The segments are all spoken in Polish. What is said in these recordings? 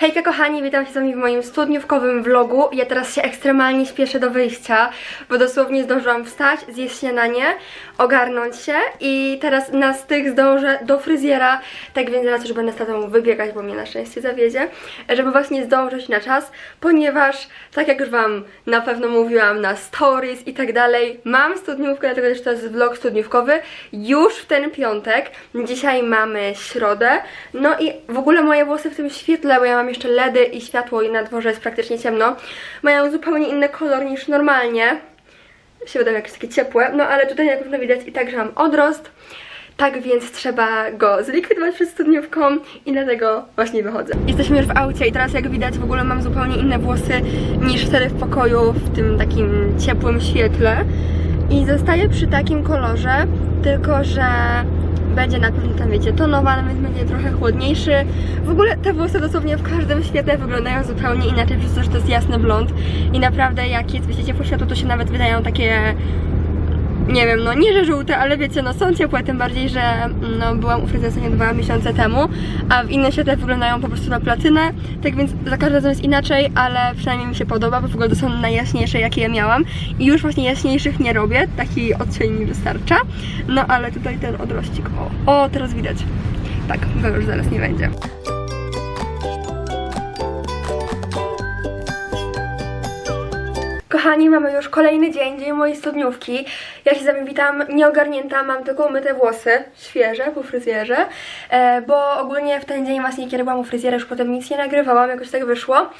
Hejka kochani, witam się z wami w moim studniówkowym vlogu. Ja teraz się ekstremalnie śpieszę do wyjścia, bo dosłownie zdążyłam wstać, zjeść śniadanie, ogarnąć się i teraz na styk zdążę do fryzjera, tak więc zaraz już będę z tatą wybiegać, bo mnie na szczęście zawiedzie, żeby właśnie zdążyć na czas, ponieważ tak jak już wam na pewno mówiłam na stories i tak dalej, mam studniówkę, dlatego też to jest vlog studniówkowy już w ten piątek. Dzisiaj mamy środę, no i w ogóle moje włosy w tym świetle, bo ja mam jeszcze LEDy i światło i na dworze jest praktycznie ciemno, mają zupełnie inny kolor niż normalnie. Się wydają jakieś takie ciepłe, no ale tutaj na pewno widać i tak, że mam odrost. Tak więc trzeba go zlikwidować przed studniówką i dlatego właśnie wychodzę. Jesteśmy już w aucie i teraz jak widać w ogóle mam zupełnie inne włosy niż wtedy w pokoju w tym takim ciepłym świetle. I zostaję przy takim kolorze, tylko że będzie na pewno tam wiecie tonowany, więc będzie trochę chłodniejszy. W ogóle te włosy dosłownie w każdym świetle wyglądają zupełnie inaczej, przez to, że to jest jasny blond. I naprawdę jak jest wiecie ciepłe światło, to się nawet wydają takie nie wiem, no nie że żółte, ale wiecie, no są ciepłe, tym bardziej, że no byłam u fryzjera nie dwa miesiące temu, a w innym świetle wyglądają po prostu na platynę, tak więc za każdym razem jest inaczej, ale przynajmniej mi się podoba, bo w ogóle to są najjaśniejsze, jakie ja miałam i już właśnie jaśniejszych nie robię, taki odcień mi wystarcza, no ale tutaj ten odrościk, o, o teraz widać, tak, go już zaraz nie będzie. Kochani, mamy już kolejny dzień, dzień mojej studniówki. Ja się z wami witam, nieogarnięta, mam tylko umyte włosy, świeże, po fryzjerze, e, bo ogólnie w ten dzień właśnie, kiedy byłam u fryzjera, już potem nic nie nagrywałam, jakoś tak wyszło.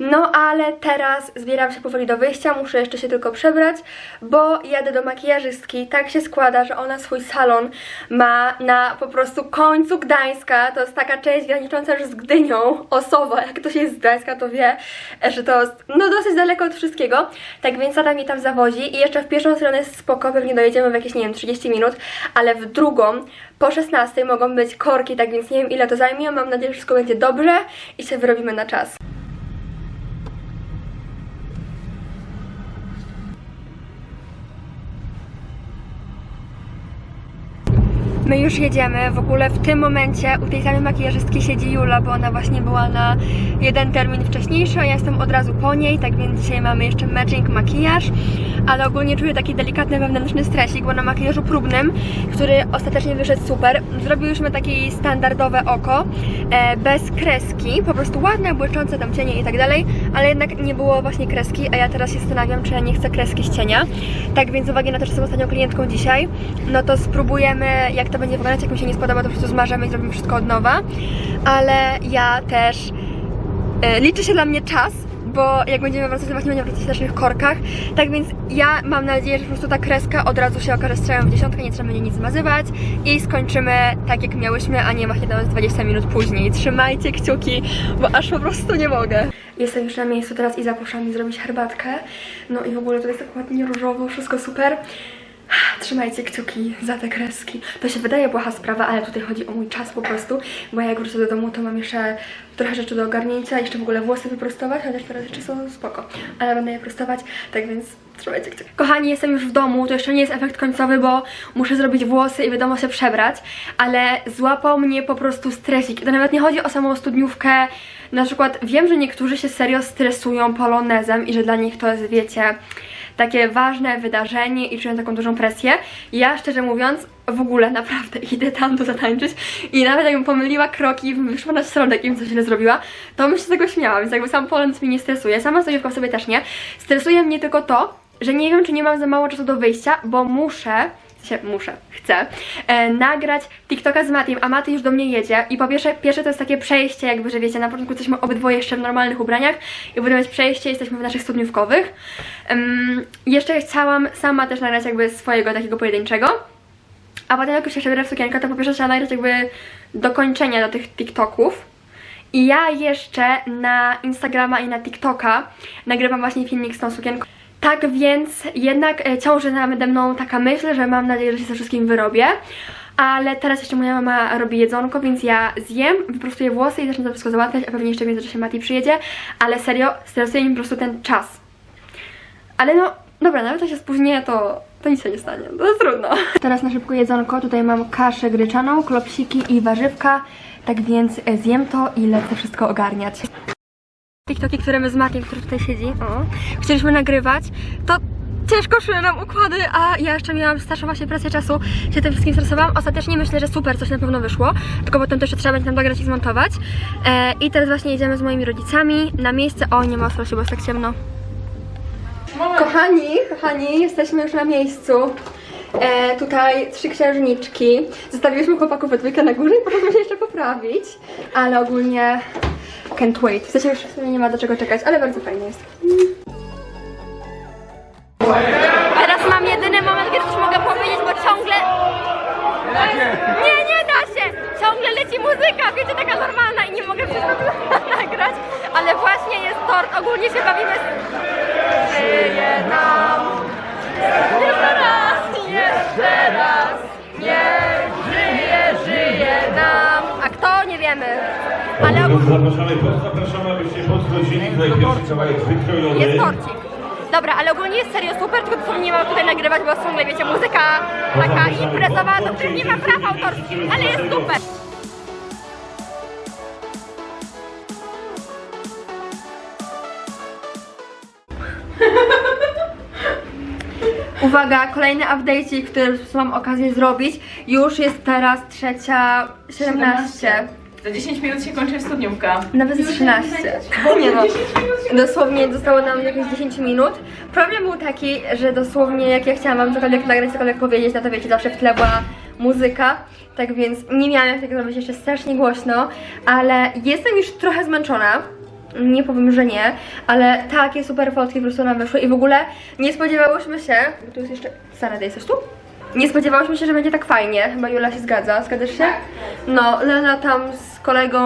No ale teraz zbieram się powoli do wyjścia, muszę jeszcze się tylko przebrać, bo jadę do makijażystki. Tak się składa, że ona swój salon ma na po prostu końcu Gdańska. To jest taka część granicząca już z Gdynią, Osowa. Jak ktoś jest z Gdańska, to wie, że to jest no dosyć daleko od wszystkiego. Tak więc tata mnie tam zawozi i jeszcze w pierwszą stronę jest spoko, pewnie dojedziemy w jakieś, nie wiem, 30 minut, ale w drugą po 16 mogą być korki, tak więc nie wiem ile to zajmie. Mam nadzieję, że wszystko będzie dobrze i się wyrobimy na czas. My już jedziemy. W ogóle w tym momencie u tej samej makijażystki siedzi Jula, bo ona właśnie była na jeden termin wcześniejszy, a ja jestem od razu po niej, tak więc dzisiaj mamy jeszcze matching makijaż, ale ogólnie czuję taki delikatny wewnętrzny stresik, bo na makijażu próbnym, który ostatecznie wyszedł super, zrobiłyśmy takie standardowe oko, e, bez kreski, po prostu ładne, błyszczące tam cienie i tak dalej, ale jednak nie było właśnie kreski, a ja teraz się zastanawiam, czy ja nie chcę kreski z cienia. Tak więc z uwagi na to, że jestem ostatnią klientką dzisiaj, no to spróbujemy, jak to będzie wyglądać, jak mi się nie spodoba, to po prostu zmarzemy i zrobimy wszystko od nowa, ale ja też e, liczy się dla mnie czas, bo jak będziemy wracać, to właśnie będziemy wracać w naszych korkach. Tak więc ja mam nadzieję, że po prostu ta kreska od razu się okaże strzałem w dziesiątkę, nie trzeba będzie nic zmazywać i skończymy tak jak miałyśmy, a nie właśnie nawet 20 minut później. Trzymajcie kciuki, bo aż po prostu nie mogę. Jestem już na miejscu teraz i zaproszam mi zrobić herbatkę. No i w ogóle to jest tak ładnie różowo, wszystko super. Trzymajcie kciuki za te kreski. To się wydaje błaha sprawa, ale tutaj chodzi o mój czas po prostu, bo jak wrócę do domu, to mam jeszcze trochę rzeczy do ogarnięcia, jeszcze w ogóle włosy wyprostować, chociaż teraz jeszcze są spoko, ale będę je prostować, tak więc trzymajcie kciuki. Kochani, jestem już w domu, to jeszcze nie jest efekt końcowy, bo muszę zrobić włosy i wiadomo się przebrać, ale złapał mnie po prostu stresik. To nawet nie chodzi o samą studniówkę, na przykład wiem, że niektórzy się serio stresują polonezem i że dla nich to jest, wiecie, takie ważne wydarzenie i czuję taką dużą presję. Ja szczerze mówiąc, w ogóle naprawdę idę tam to zatańczyć i nawet jakbym pomyliła kroki i wyszła na środek i bym coś źle zrobiła, to bym się z tego śmiała, więc jakby sam polonez mnie nie stresuje. Sama stojączka w sobie też nie. Stresuje mnie tylko to, że nie wiem, czy nie mam za mało czasu do wyjścia, bo muszę się muszę, chcę e, nagrać TikToka z Matiem, a Maty już do mnie jedzie i po pierwsze, pierwsze to jest takie przejście, jakby, że wiecie, na początku jesteśmy obydwoje jeszcze w normalnych ubraniach i potem jest przejście, jesteśmy w naszych studniówkowych. Jeszcze chciałam sama też nagrać jakby swojego takiego pojedynczego, a potem jak już się przebiorę w sukienkę, to po pierwsze trzeba nagrać jakby dokończenia do tych TikToków. I ja jeszcze na Instagrama i na TikToka nagrywam właśnie filmik z tą sukienką. Tak więc jednak e, ciąży nade mną taka myśl, że mam nadzieję, że się ze wszystkim wyrobię. Ale teraz jeszcze moja mama robi jedzonko, więc ja zjem, wyprostuję włosy i zacznę to wszystko załatwiać, a pewnie jeszcze w międzyczasie Mati przyjedzie. Ale serio, stresuje mi po prostu ten czas. Ale no, dobra, nawet jak się spóźnię, to, to nic się nie stanie. To jest trudno. Teraz na szybko jedzonko. Tutaj mam kaszę gryczaną, klopsiki i warzywka. tak więc e, zjem to i lecę wszystko ogarniać. TikToki, które my z Matiem, który tutaj siedzi, o, chcieliśmy nagrywać, to ciężko szły nam układy, a ja jeszcze miałam starszą właśnie presję czasu, się tym wszystkim stresowałam. Ostatecznie myślę, że super, coś na pewno wyszło, tylko potem jeszcze trzeba będzie nam dograć i zmontować. E, I teraz właśnie jedziemy z moimi rodzicami na miejsce, o nie ma ostrości, bo jest tak ciemno. Kochani, kochani, jesteśmy już na miejscu. E, tutaj trzy księżniczki. Zostawiliśmy chłopaków we dwójkę na górze i potem się jeszcze poprawić. Ale ogólnie can't wait. W sensie już w sumie nie ma do czego czekać, ale bardzo fajnie jest. Zapraszamy, zapraszamy, abyście podchodzili. Tutaj pierwszy kawałek wykrojony. Jest torcik. Dobra, ale ogólnie jest serio super, tylko mam tutaj nagrywać, bo ciągle wiecie, muzyka taka imprezowa, do której nie ma praw autorskich, ale jest super. Uwaga, kolejny update, który mam okazję zrobić. Już jest teraz trzecia 17. Za 10 minut się kończy studniówka. Nawet jest 13. Nie no, dosłownie zostało nam jakieś 10 minut. Problem był taki, że dosłownie jak ja chciałam wam cokolwiek nagrać, cokolwiek powiedzieć, no to wiecie, zawsze w tle była muzyka. Tak więc nie miałam jak tego zrobić jeszcze strasznie głośno, ale jestem już trochę zmęczona. Nie powiem, że nie, ale takie super fotki po prostu nam wyszły i w ogóle nie spodziewałyśmy się, bo tu jest jeszcze, Sara, jesteś tu? Nie spodziewałyśmy się, że będzie tak fajnie. Chyba Jula się zgadza. Zgadzasz się? No, Lena tam z kolegą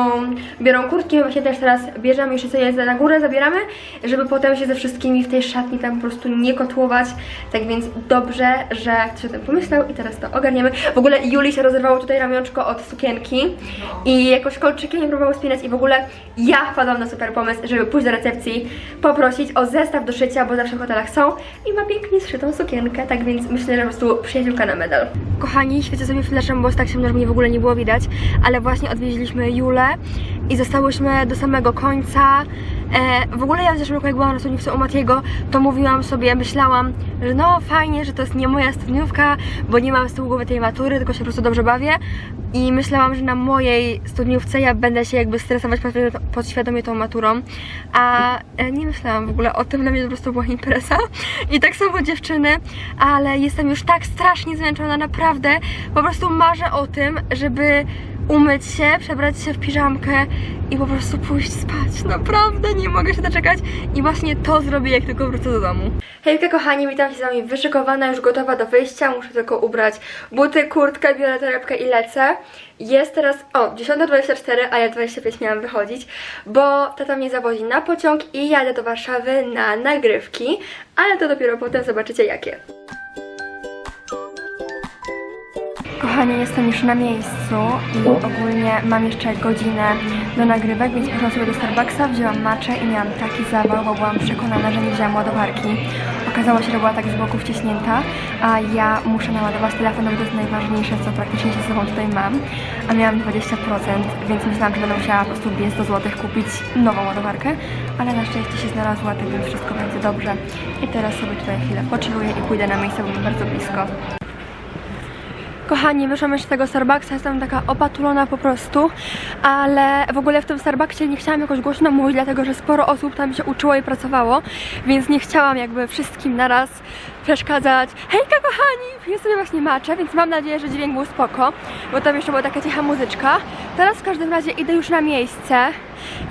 biorą kurtki, my właśnie też teraz bierzemy, jeszcze sobie na górę zabieramy, żeby potem się ze wszystkimi w tej szatni tam po prostu nie kotłować. Tak więc dobrze, że ktoś o tym pomyślał i teraz to ogarniemy. W ogóle Juli się rozerwało tutaj ramionczko od sukienki i jakoś kolczykiem nie próbowało spinać i w ogóle ja wpadłam na super pomysł, żeby pójść do recepcji, poprosić o zestaw do szycia, bo zawsze w hotelach są i ma pięknie zszytą sukienkę, tak więc myślę, że po prostu przyjaciółka na medal. Kochani, świecę sobie fleszem, bo tak że mnie w ogóle nie było widać, ale właśnie odwiedziliśmy Julę i zostałyśmy do samego końca. E, w ogóle ja w zeszłym roku, jak byłam na studniówce u Matiego, to mówiłam sobie, myślałam, że no fajnie, że to jest nie moja studniówka, bo nie mam z tyłu głowy tej matury, tylko się po prostu dobrze bawię. I myślałam, że na mojej studniówce ja będę się jakby stresować podświadom- podświadomie tą maturą, a e, nie myślałam w ogóle o tym, dla mnie po prostu była impreza. I tak samo dziewczyny, ale jestem już tak strasznie zmęczona, naprawdę. Po prostu marzę o tym, żeby umyć się, przebrać się w piżamkę i po prostu pójść spać. Naprawdę nie mogę się doczekać i właśnie to zrobię, jak tylko wrócę do domu. Hejka kochani, witam się z wami wyszykowana, już gotowa do wyjścia. Muszę tylko ubrać buty, kurtkę, biorę torebkę i lecę. Jest teraz, o, 10.24, a ja 25 miałam wychodzić, bo tata mnie zawozi na pociąg i jadę do Warszawy na nagrywki, ale to dopiero potem zobaczycie jakie. Kochanie, jestem już na miejscu i ogólnie mam jeszcze godzinę do nagrywek, więc poszłam sobie do Starbucksa, wzięłam maczę i miałam taki zawał, bo byłam przekonana, że nie wzięłam ładowarki. Okazało się, że była tak z boku wciśnięta, a ja muszę naładować telefon, bo to jest najważniejsze, co praktycznie się ze sobą tutaj mam. A miałam 20%, więc myślałam, że będę musiała po prostu biec do złotych kupić nową ładowarkę, ale na szczęście się znalazła, tak więc wszystko będzie dobrze. I teraz sobie tutaj chwilę pochilluję i pójdę na miejsce, bo mi bardzo blisko. Kochani, wyszłam jeszcze z tego Starbucksa, jestem taka opatulona po prostu, ale w ogóle w tym Starbucksie nie chciałam jakoś głośno mówić, dlatego że sporo osób tam się uczyło i pracowało, więc nie chciałam jakby wszystkim naraz przeszkadzać. Hejka kochani! Piję sobie właśnie maczę, więc mam nadzieję, że dźwięk był spoko, bo tam jeszcze była taka cicha muzyczka. Teraz w każdym razie idę już na miejsce.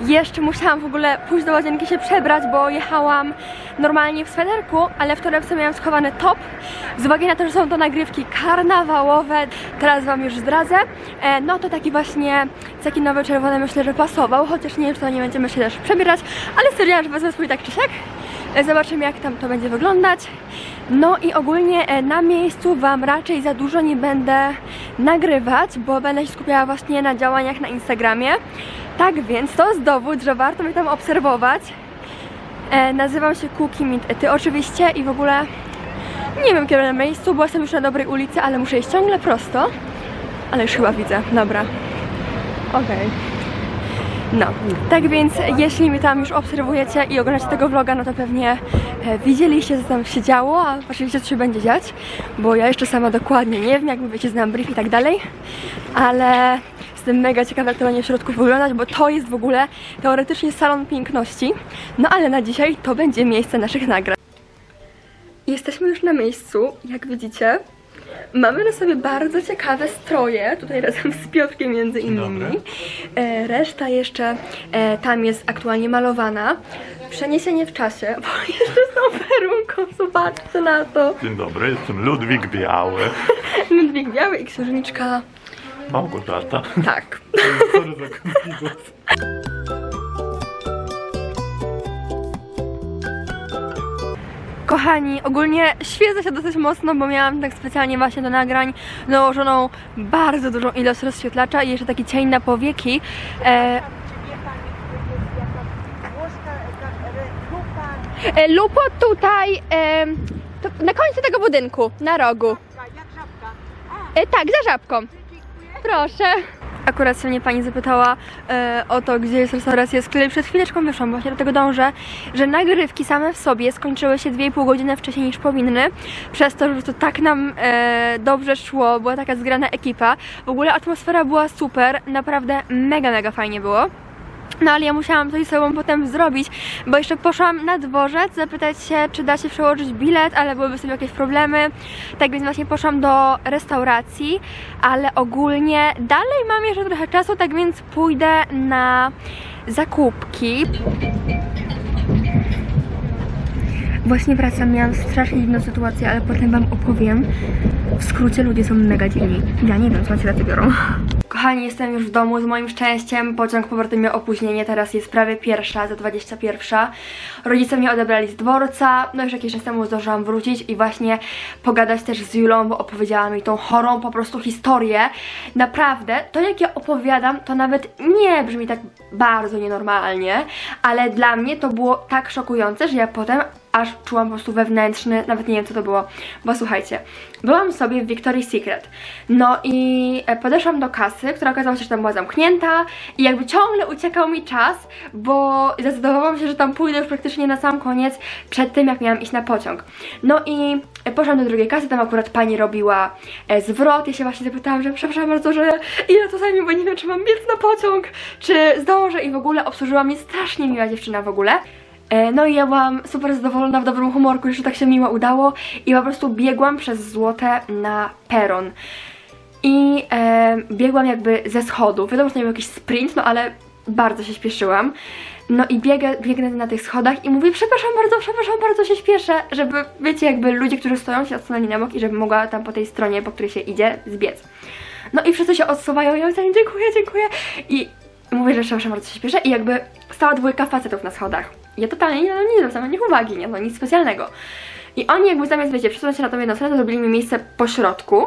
Jeszcze musiałam w ogóle pójść do łazienki się przebrać, bo jechałam normalnie w sweterku, ale w torebce miałam schowany top. Z uwagi na to, że są to nagrywki karnawałowe, teraz Wam już zdradzę. E, no to taki właśnie taki nowy czerwony myślę, że pasował, chociaż nie wiem, czy to nie będziemy się też przebierać, ale stwierdziłam, że wezmę swój tak czy siak. E, Zobaczymy jak tam to będzie wyglądać. No i ogólnie e, na miejscu Wam raczej za dużo nie będę nagrywać, bo będę się skupiała właśnie na działaniach na Instagramie. Tak więc to jest dowód, że warto mnie tam obserwować. E, nazywam się Cookie Mint Ty oczywiście i w ogóle nie wiem kiedy na miejscu, bo jestem już na dobrej ulicy, ale muszę iść ciągle prosto. Ale już chyba widzę, dobra. Okej. No, tak więc jeśli mnie tam już obserwujecie i oglądacie tego vloga, no to pewnie e, widzieliście, co tam się działo, a oczywiście co się będzie dziać, bo ja jeszcze sama dokładnie nie wiem, jak wiecie, znam brief i tak dalej, ale jestem mega ciekawa, jak to będzie w środku wyglądać, bo to jest w ogóle teoretycznie salon piękności, no ale na dzisiaj to będzie miejsce naszych nagrań. Jesteśmy już na miejscu, jak widzicie. Mamy na sobie bardzo ciekawe stroje, tutaj razem z Piotrkiem między innymi. E, reszta jeszcze e, tam jest aktualnie malowana. Przeniesienie w czasie, bo jeszcze tą perunką, zobaczcie na to. Dzień dobry, jestem Ludwik Biały. Ludwik Biały i księżniczka. Małgorzata. Tak. Sorry za Kochani, ogólnie świecę się dosyć mocno, bo miałam tak specjalnie właśnie do nagrań nałożoną bardzo dużą ilość rozświetlacza i jeszcze taki cień na powieki. E, e, lupo tutaj, e, to na końcu tego budynku, na rogu. E, tak, za żabką. Proszę. Akurat się mnie pani zapytała e, o to, gdzie jest restauracja, z której przed chwileczką wyszłam, właśnie do tego dążę, że nagrywki same w sobie skończyły się 2,5 godziny wcześniej niż powinny, przez to, że to tak nam e, dobrze szło, była taka zgrana ekipa. W ogóle atmosfera była super, naprawdę mega, mega fajnie było. No ale ja musiałam coś z sobą potem zrobić, bo jeszcze poszłam na dworzec zapytać się, czy da się przełożyć bilet, ale byłyby sobie jakieś problemy. Tak więc właśnie poszłam do restauracji, ale ogólnie dalej mam jeszcze trochę czasu, tak więc pójdę na zakupki. Właśnie wracam, miałam strasznie dziwną sytuację, ale potem wam opowiem. W skrócie ludzie są mega dziwni. Ja nie wiem, skąd się tacy biorą. Kochani, jestem już w domu z moim szczęściem. Pociąg powrotem miał opóźnienie, teraz jest prawie pierwsza, za 21. Rodzice mnie odebrali z dworca, no już jakiś czas temu zdążyłam wrócić i właśnie pogadać też z Julą, bo opowiedziała mi tą chorą po prostu historię. Naprawdę, to jak ja opowiadam, to nawet nie brzmi tak bardzo nienormalnie, ale dla mnie to było tak szokujące, że ja potem aż czułam po prostu wewnętrzny, nawet nie wiem co to było, bo słuchajcie, byłam sobie w Victoria's Secret, no i e, podeszłam do kasy, która okazała się, że tam była zamknięta i jakby ciągle uciekał mi czas, bo zdecydowałam się, że tam pójdę już praktycznie na sam koniec, przed tym jak miałam iść na pociąg. No i e, poszłam do drugiej kasy, tam akurat pani robiła e, zwrot, ja się właśnie zapytałam, że przepraszam bardzo, że ile to zajmie, bo nie wiem, czy mam biec na pociąg, czy zdążę i w ogóle obsłużyła mnie strasznie miła dziewczyna w ogóle. E, No i ja byłam super zadowolona, w dobrym humorku, że tak się miło udało i po prostu biegłam przez złote na peron. I e, biegłam jakby ze schodów. Wiadomo, że to nie był jakiś sprint, no ale bardzo się śpieszyłam. No i biegę, biegnę na tych schodach i mówię, przepraszam bardzo, przepraszam bardzo, się śpieszę, żeby, wiecie, jakby ludzie, którzy stoją się odsunęli na bok i żebym mogła tam po tej stronie, po której się idzie, zbiec. No i wszyscy się odsuwają i ja dziękuję, dziękuję. I mówię, że przepraszam bardzo, się śpieszę i jakby stała dwójka facetów na schodach. Ja totalnie nie, nie zwracam na nich uwagi, nie, no nic specjalnego. I oni jakby zamiast, wiecie, przesunąć się na tą jedną stronę, to zrobili mi miejsce po środku,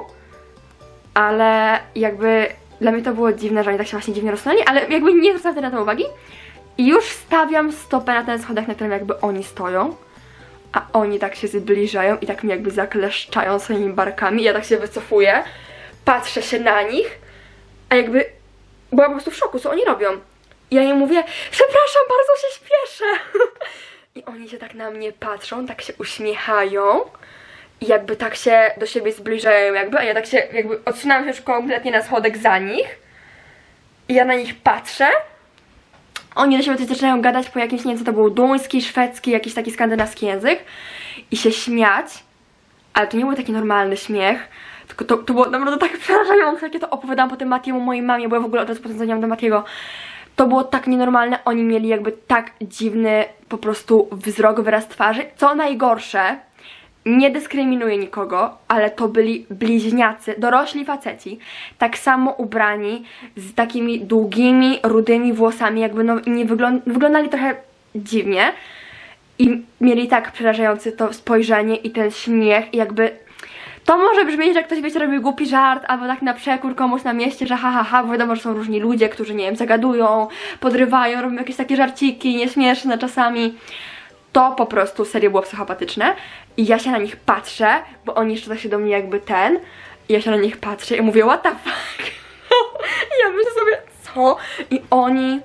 ale jakby dla mnie to było dziwne, że oni tak się właśnie dziwnie rozsunęli, ale jakby nie zwracam na to uwagi. I już stawiam stopę na ten schodach, na którym jakby oni stoją, a oni tak się zbliżają i tak mi jakby zakleszczają swoimi barkami. Ja tak się wycofuję, patrzę się na nich, a jakby byłam po prostu w szoku, co oni robią. Ja im mówię, przepraszam, bardzo się śpieszę. I oni się tak na mnie patrzą, tak się uśmiechają i jakby tak się do siebie zbliżają jakby, a ja tak się jakby odsunęłam się już kompletnie na schodek za nich i ja na nich patrzę oni do siebie coś zaczynają gadać po jakimś, nie wiem co to był, duński, szwedzki, jakiś taki skandynawski język i się śmiać, ale to nie był taki normalny śmiech, tylko to, to było naprawdę tak przerażające, jak ja to opowiadałam potem Matiemu, mojej mamie, bo ja w ogóle od razu potem do Matiego. To było tak nienormalne, oni mieli jakby tak dziwny po prostu wzrok, wyraz twarzy. Co najgorsze, nie dyskryminuję nikogo, ale to byli bliźniacy, dorośli faceci, tak samo ubrani, z takimi długimi, rudymi włosami, jakby no nie wygląd wyglądali trochę dziwnie i mieli tak przerażający to spojrzenie i ten śmiech i jakby to może brzmieć, że ktoś wiecie robił głupi żart albo tak na przekór komuś na mieście, że ha ha ha, bo wiadomo, że są różni ludzie, którzy nie wiem, zagadują, podrywają, robią jakieś takie żarciki nieśmieszne czasami to po prostu serio było psychopatyczne i ja się na nich patrzę, bo oni jeszcze tak się do mnie jakby ten i ja się na nich patrzę i mówię what the fuck I ja myślę sobie, co? I oni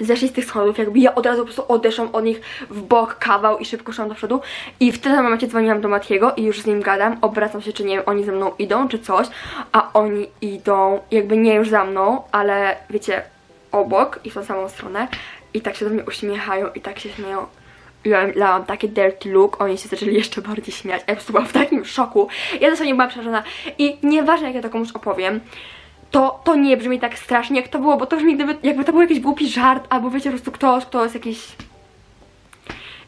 zeszli z tych schodów, jakby ja od razu po prostu odeszłam od nich w bok kawał i szybko szłam do przodu. I w tym momencie dzwoniłam do Matiego i już z nim gadam, obracam się, czy nie wiem, oni ze mną idą, czy coś, a oni idą, jakby nie już za mną, ale wiecie, obok i w tą samą stronę. I tak się do mnie uśmiechają i tak się śmieją. Ja dałam taki dirty look, oni się zaczęli jeszcze bardziej śmiać, ja po prostu byłam w takim szoku. Ja dosłownie byłam przerażona. I nieważne jak ja to komuś opowiem, to, to nie brzmi tak strasznie jak to było, bo to brzmi gdyby, jakby to był jakiś głupi żart, albo wiecie, po prostu ktoś, kto jest jakiś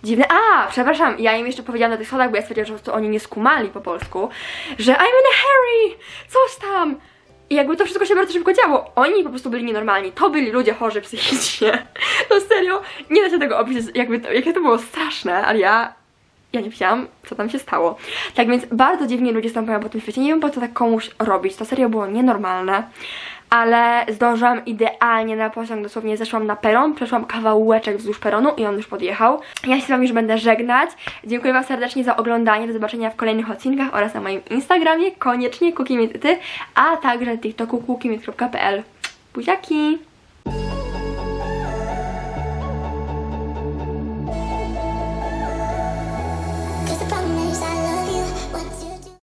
dziwny. A, przepraszam, ja im jeszcze powiedziałam na tych schodach, bo ja stwierdziłam, że po prostu oni nie skumali po polsku, że I'm in a hurry, coś tam. I jakby to wszystko się bardzo szybko działo. Oni po prostu byli nienormalni. To byli ludzie chorzy psychicznie. No serio, nie da się tego opisać, jakby to, jakie to było straszne, ale ja ja nie wiedziałam, co tam się stało. Tak więc bardzo dziwnie ludzie stąpają po tym świecie. Nie wiem, po co tak komuś robić. To serio było nienormalne. Ale zdążyłam idealnie na pociąg, dosłownie zeszłam na peron, przeszłam kawałeczek wzdłuż peronu i on już podjechał. Ja się z wami już będę żegnać. Dziękuję wam serdecznie za oglądanie, do zobaczenia w kolejnych odcinkach oraz na moim Instagramie, koniecznie kukimity, a także TikToku kukimit.pl. Buziaki!